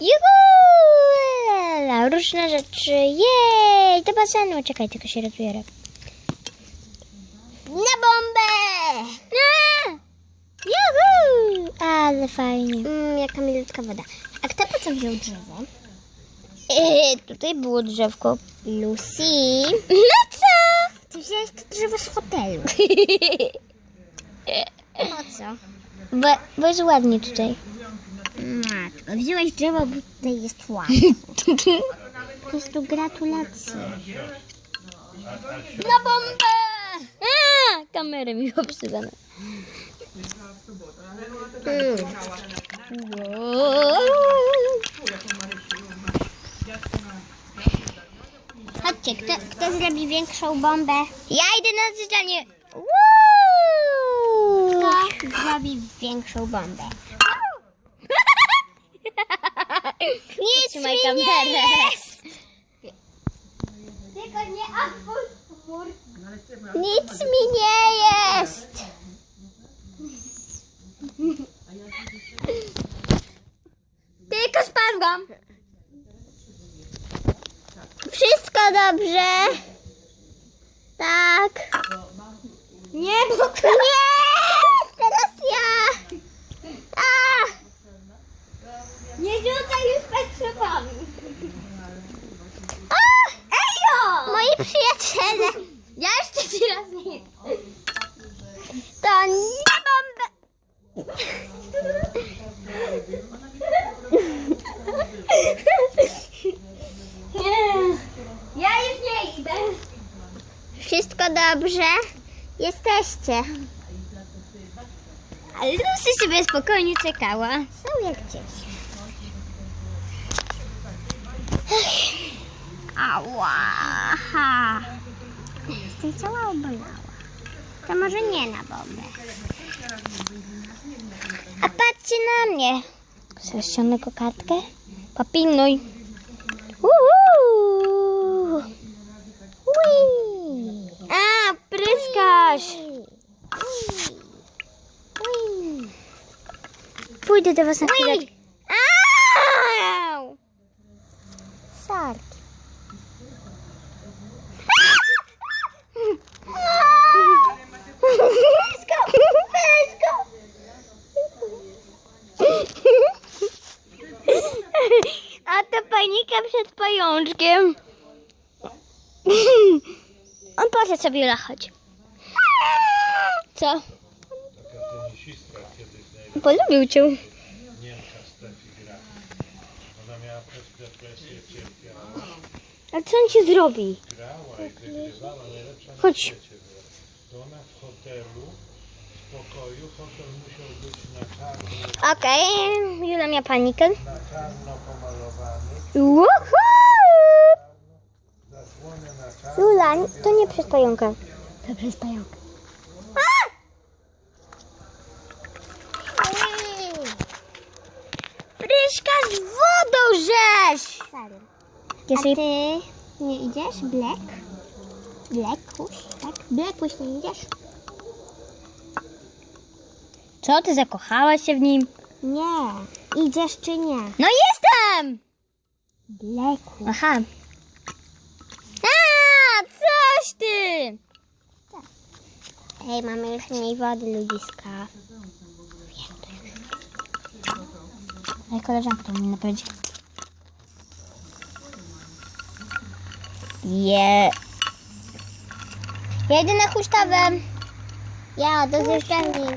Juhu! Różne rzeczy. Jej! Do basenu. Czekaj, tylko się rozbiorę. Na bombę! A! Juhu! Ale fajnie. Mm, jaka milutka woda. A kto po co wziął drzewo? Eee, tutaj było drzewko. Lucy. No co? Ty wziąłeś to drzewo z hotelu. Po co? Bo, bo jest ładnie tutaj. Matko, wziąłeś drzewo, bo tutaj jest ładnie. Po prostu gratulacje. Na bombę! A, kamerę mi obsypano. Mm. Chodźcie, kto, kto zrobi większą bombę? Ja idę na zjeżdżanie. Kto zrobi większą bombę? Nic Trzymaj mi kamerę. nie jest! Tylko nie otwórz Nic mi nie jest! Tylko spadłam. Wszystko dobrze. Tak. Nie, bo nie! Teraz ja! A! Nie rzucaj już petrzowami! Ejo! Moi przyjaciele! Ja jeszcze ci raz nie. To nie bombę! Ja już nie idę. Wszystko dobrze? Jesteście. Ale Lucy sobie spokojnie czekała. Są jak dzieci. Ała! Ha. Jestem cała obolała. To może nie na bombę. A patrzcie na mnie. Ściągnę kokardkę? Popilnuj. Uhu. Ui! A, pryskasz. Pójdę do was na chwilę. Sorki. A to panika przed pajączkiem. On poszedł sobie lachać. Co? Polubił cię. A co on ci zrobi? Chodź. Okej, Jula miała panikę. czarno. Jula, to nie przez pająka. To przez pająka. Serio. Ja A ty nie idziesz? Black? Blackuś, tak? Blackuś nie idziesz? Co, ty zakochałaś się w nim? Nie. Idziesz czy nie? No jestem! Blackuś. Aha. A, coś ty! Hej, mamy już mniej wody, ludziska. Ej, koleżanka to mi napowiedzi. Je. Ja na huśtawę. Ja, do zjeżdżalni.